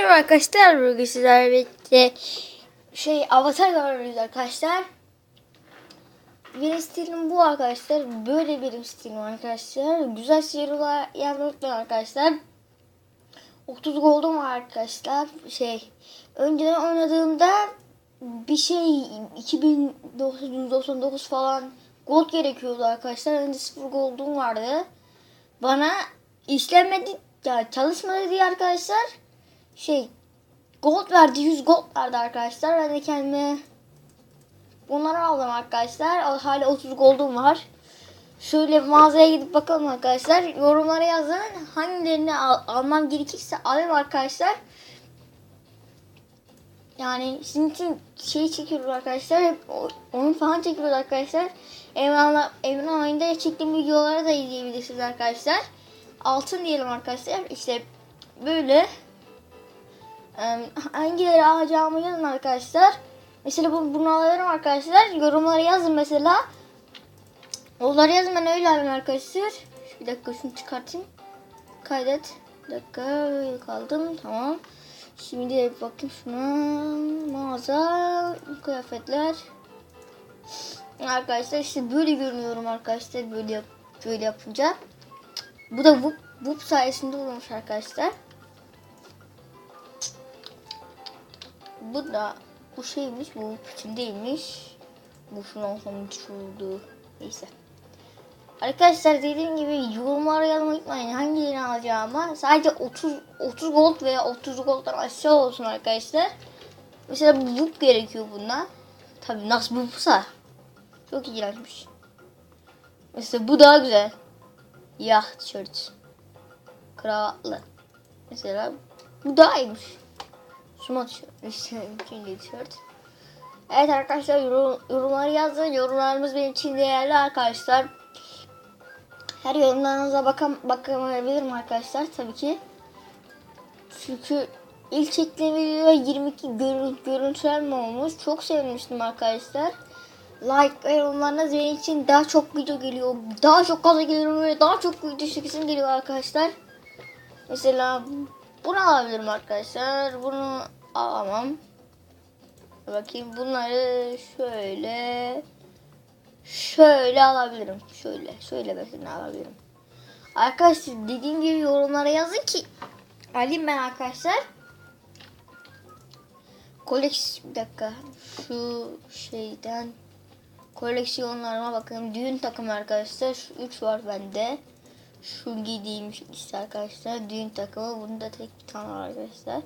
Merhaba arkadaşlar bugün sizlerle birlikte şey avatar görüyoruz arkadaşlar. Benim stilim bu arkadaşlar. Böyle benim stilim arkadaşlar. Güzel seriler yazmayı unutmayın arkadaşlar. 30 gold'um var arkadaşlar. Şey önceden oynadığımda bir şey 2999 falan gold gerekiyordu arkadaşlar. Önce 0 gold'um vardı. Bana işlemedi ya çalışmadı diye arkadaşlar şey gold verdi 100 gold verdi arkadaşlar. Ben de kendime bunları aldım arkadaşlar. Hala 30 gold'um var. Şöyle mağazaya gidip bakalım arkadaşlar. Yorumlara yazın. Hangilerini al- almam gerekirse alayım arkadaşlar. Yani sizin için şey çekiyoruz arkadaşlar. Hep oyun falan çekiyoruz arkadaşlar. Emran'la Emran oyunda çektiğim videoları da izleyebilirsiniz arkadaşlar. Altın diyelim arkadaşlar. İşte böyle hangileri alacağımı yazın arkadaşlar. Mesela bu, bunu alırım arkadaşlar. Yorumlara yazın mesela. Onları yazın ben öyle alayım arkadaşlar. Bir dakika şunu çıkartayım. Kaydet. Bir dakika kaldım. Tamam. Şimdi de bakayım şuna. Mağaza. Kıyafetler. Arkadaşlar işte böyle görünüyorum arkadaşlar. Böyle yap böyle yapınca. Bu da bu bu sayesinde olmuş arkadaşlar. Bu da bu şeymiş bu piçim değilmiş. Bu şundan sonra müthiş. Neyse. Arkadaşlar dediğim gibi yorumlara yazmayı unutmayın hangilerini alacağıma. Sadece 30 30 gold veya 30 gold'dan aşağı olsun arkadaşlar. Mesela bu gerekiyor buna. Tabi nasıl booksa. Çok iğrençmiş. Mesela bu daha güzel. Yah tişört. Kravatlı. Mesela bu daha iyiymiş. Small tişört. İkinci tişört. Evet arkadaşlar yorum, yorumları yazın. Yorumlarımız benim için değerli arkadaşlar. Her yorumlarınıza bakan bakamayabilirim arkadaşlar tabii ki. Çünkü ilk çektiğim videoda 22 görün, görüntülenme olmuş. Çok sevmiştim arkadaşlar. Like ve yorumlarınız benim için daha çok video geliyor. Daha çok kaza geliyor ve daha çok video çekisim geliyor arkadaşlar. Mesela bunu alabilirim arkadaşlar. Bunu alamam. Bakayım bunları şöyle şöyle alabilirim. Şöyle şöyle mesela alabilirim. Arkadaşlar dediğim gibi yorumlara yazın ki alayım ben arkadaşlar. Koleksiyon bir dakika şu şeyden koleksiyonlarıma bakın. Düğün takımı arkadaşlar. Şu 3 var bende. Şu giydiğim işte arkadaşlar. Düğün takımı. Bunda tek bir tane var arkadaşlar.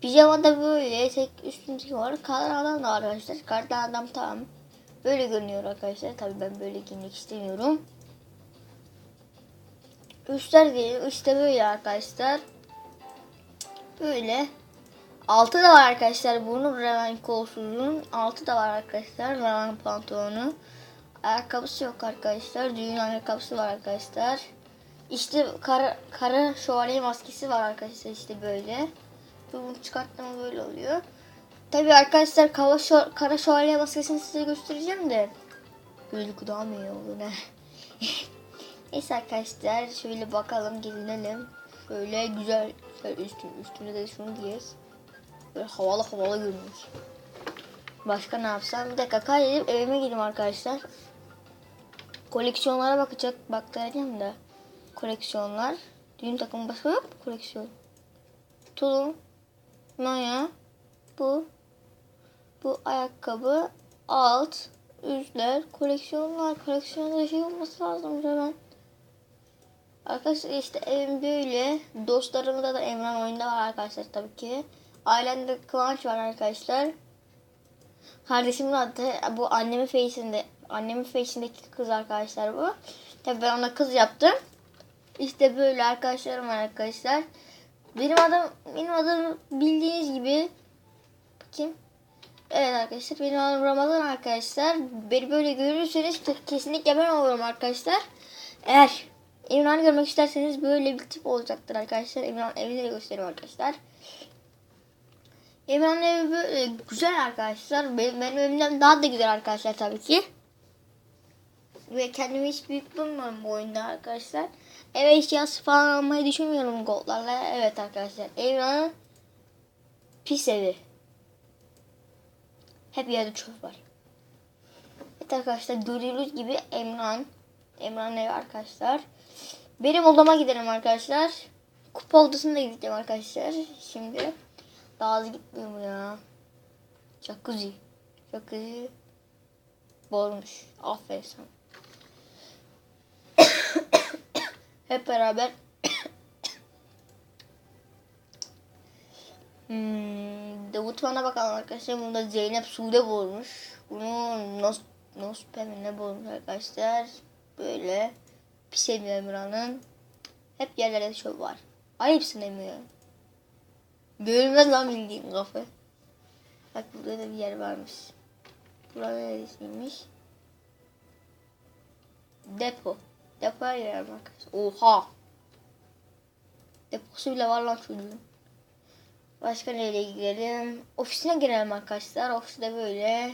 Pijama da böyle. Tek üstündeki var. Kardan adam da arkadaşlar. Kardan adam tamam. Böyle görünüyor arkadaşlar. Tabii ben böyle giymek istemiyorum. Üstler değil. İşte böyle arkadaşlar. Böyle. Altı da var arkadaşlar. Bunun Raven kolsuzun. Altı da var arkadaşlar. Raven pantolonu. Ayakkabısı yok arkadaşlar. Düğün ayakkabısı var arkadaşlar. İşte kara, kara şövalye maskesi var arkadaşlar işte böyle. Bunu çıkarttığımda böyle oluyor. Tabi arkadaşlar kara, şo kara şövalye maskesini size göstereceğim de. Gözlük daha mı iyi ne? Neyse arkadaşlar şöyle bakalım gelinelim. Şöyle güzel şöyle üstün, üstüne de şunu giyeriz. Böyle havalı havalı görünüyor. Başka ne yapsam? Bir dakika kaydedip evime gideyim arkadaşlar. Koleksiyonlara bakacak baktıracağım da. Koleksiyonlar. Düğün takımı başka yok mu koleksiyon? Tulum. Maya. Bu. Bu ayakkabı. Alt. Üstler. Koleksiyonlar. Koleksiyonda şey olması lazım hemen. Arkadaşlar işte evim böyle. Dostlarımda da Emran oyunda var arkadaşlar tabii ki. Ailemde Kıvanç var arkadaşlar. Kardeşimin adı bu annemin face'inde annemin face'indeki kız arkadaşlar bu. Tabii ben ona kız yaptım. İşte böyle arkadaşlarım arkadaşlar. Benim adım benim adım bildiğiniz gibi bakayım. Evet arkadaşlar benim adım Ramazan arkadaşlar. Beni böyle görürseniz kesinlikle ben olurum arkadaşlar. Eğer İmran'ı görmek isterseniz böyle bir tip olacaktır arkadaşlar. İmran evini de göstereyim arkadaşlar. İmran'ın evi böyle güzel arkadaşlar. Benim, benim evimden daha da güzel arkadaşlar tabii ki. Ve kendimi hiç büyük bulmuyorum bu oyunda arkadaşlar. Eve eşyası falan almayı düşünmüyorum goldlarla. Evet arkadaşlar. Evran'ın Pis evi. Hep yerde çöp var. Evet arkadaşlar gördüğünüz gibi Emran. Emran evi arkadaşlar. Benim odama gidelim arkadaşlar. Kupa odasına gideceğim arkadaşlar. Şimdi daha az gitmiyorum ya. Jacuzzi. Jacuzzi. Bolmuş. Aferin sana. Hep beraber Hmm, Davut bana bakalım arkadaşlar. Bunda Zeynep Sude bulmuş. Bunu Nos Nospe ne bulmuş arkadaşlar. Böyle pis emiyor Emirhan'ın. Hep yerlerde çöp var. Ayıpsın emiyor. Görülmez lan bildiğin kafa. Bak burada da bir yer varmış. Burada neresiymiş? Depo. Depoya girelim arkadaşlar. Oha. Deposu bile var lan çocuğun. Başka nereye gidelim? Ofisine girelim arkadaşlar. Ofiste böyle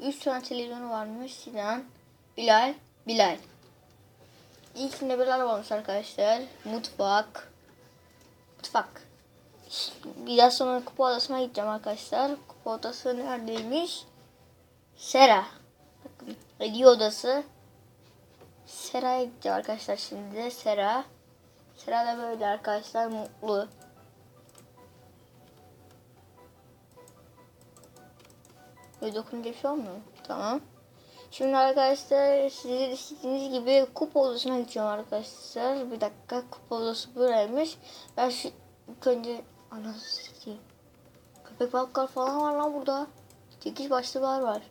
3 tane televizyonu varmış. Sinan, Bilal, Bilal. İlkinde Bilal varmış arkadaşlar. Mutfak. Mutfak. Biraz sonra kupa odasına gideceğim arkadaşlar. Kupa odası neredeymiş? Sera. Bakın. Hediye odası. Sera'ya gideceğim arkadaşlar şimdi de. Sera. Sera da böyle arkadaşlar mutlu. Böyle dokununca bir şey olmuyor. Tamam. Şimdi arkadaşlar size istediğiniz gibi kupa odasına gideceğim arkadaşlar. Bir dakika kupa odası buraymış. Ben şu ilk önce anasını satayım. Köpek balıklar falan var lan burada. Çekiç başlı var var.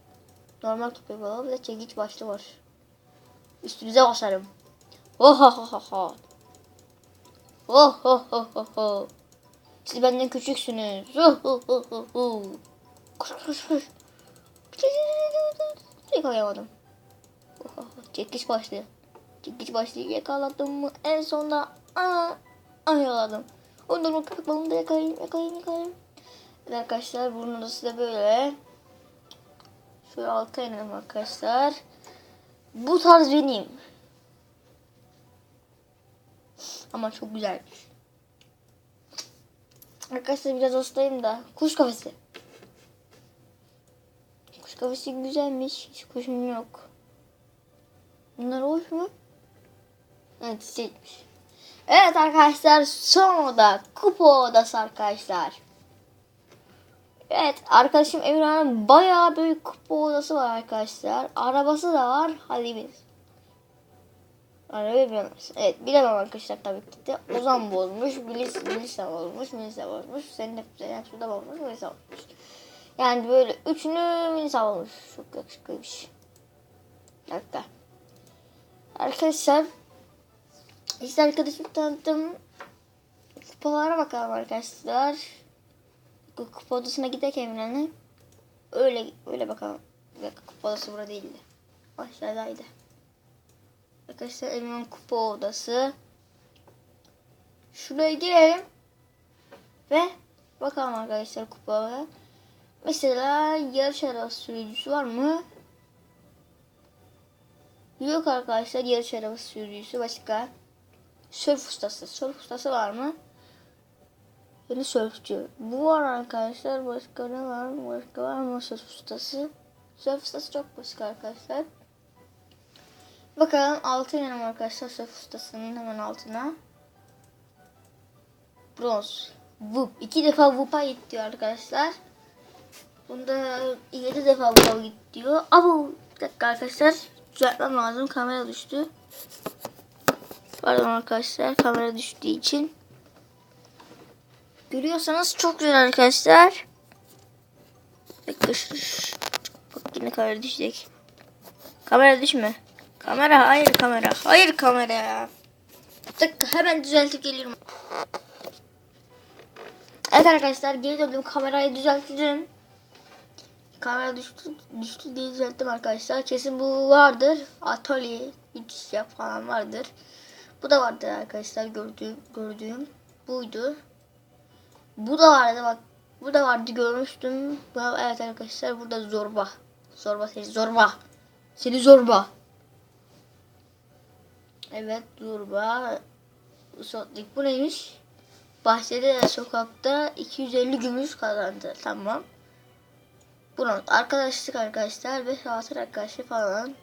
Normal köpek balığı bir çekiç başlı var. Üstünüze basarım. Oh ho ho ho ho. Oh ho ho ho ho. Siz benden küçüksünüz. Oh ho ho ho ho. Koş koş koş. Yakalayamadım. Oh, çekiş başlıyor. Çekiş başlıyor. Yakaladım mı? En sonunda aa, yakaladım. Ondan o köpek balığını da yakalayayım, yakalayayım, yakalayayım. Evet arkadaşlar bunun odası da böyle. Şöyle alta inelim arkadaşlar. Bu tarz benim. Ama çok güzelmiş. Arkadaşlar biraz hastayım da. Kuş kafesi. Kuş kafesi güzelmiş. Hiç kuşum yok. Bunlar hoş mu? Evet çiçekmiş. Evet arkadaşlar son oda. Kupa odası arkadaşlar. Evet arkadaşım Emirhan'ın bayağı büyük kupa odası var arkadaşlar. Arabası da var. Hadi biz. Arabayı bilemez. Evet bilemem arkadaşlar tabii ki de. Ozan bozmuş. Bilis, Bilisa bozmuş. Melisa bozmuş. Senin hep Zeynep Suda bozmuş. Melisa bozmuş. Yani böyle üçünü Melisa bozmuş. Çok yakışıklıymış. Dakika. Arkadaşlar işte arkadaşım tanıttım. Kupalara bakalım arkadaşlar. Kupa odasına gidelim Emre'ne. Öyle öyle bakalım. Kupa odası burada değildi. Aşağıdaydı. Arkadaşlar Emre'nin kupa odası. Şuraya girelim. Ve bakalım arkadaşlar kupaya. Mesela yarış arabası sürücüsü var mı? Yok arkadaşlar yarış arabası sürücüsü başka. Sörf ustası. Sörf ustası var mı? Yeni sörfçü. Bu var arkadaşlar. Başka ne var? Başka var mı sörf ustası? Sörf ustası çok başka arkadaşlar. Bakalım altı inelim arkadaşlar sörf ustasının hemen altına. Bronz. Vup. İki defa Vup'a git diyor arkadaşlar. Bunda yedi defa Vup'a git diyor. Ama bir dakika arkadaşlar. Düzeltmem lazım. Kamera düştü. Pardon arkadaşlar. Kamera düştüğü için. Görüyorsanız çok güzel arkadaşlar. Arkadaşlar. Bak yine kamera düşecek. Kamera düşme. Kamera hayır kamera. Hayır kamera. Bir dakika hemen düzeltip gelirim. Evet arkadaşlar geri döndüm. Kamerayı düzelttim. Kamera düştü, düştü diye düzelttim arkadaşlar. Kesin bu vardır. Atölye, hiç yap falan vardır. Bu da vardı arkadaşlar gördüğüm, gördüğüm buydu. Bu da vardı bak. Bu da vardı görmüştüm. Evet arkadaşlar burada zorba. Zorba seni zorba. Seni zorba. Evet zorba. Sotlik bu neymiş? Bahçede de sokakta 250 gümüş kazandı. Tamam. Buna arkadaşlık arkadaşlar ve hatıra arkadaşı falan.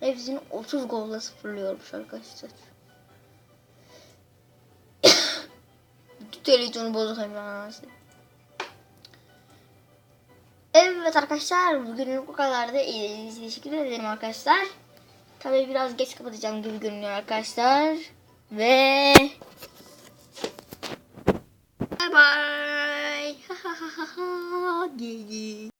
Hepsini 30 golla sıfırlıyormuş arkadaşlar. Televizyonu bozuk hemen. Evet arkadaşlar bugünlük bu kadar da izlediğiniz için teşekkür ederim arkadaşlar. Tabii biraz geç kapatacağım gibi görünüyor arkadaşlar. Ve bye bye.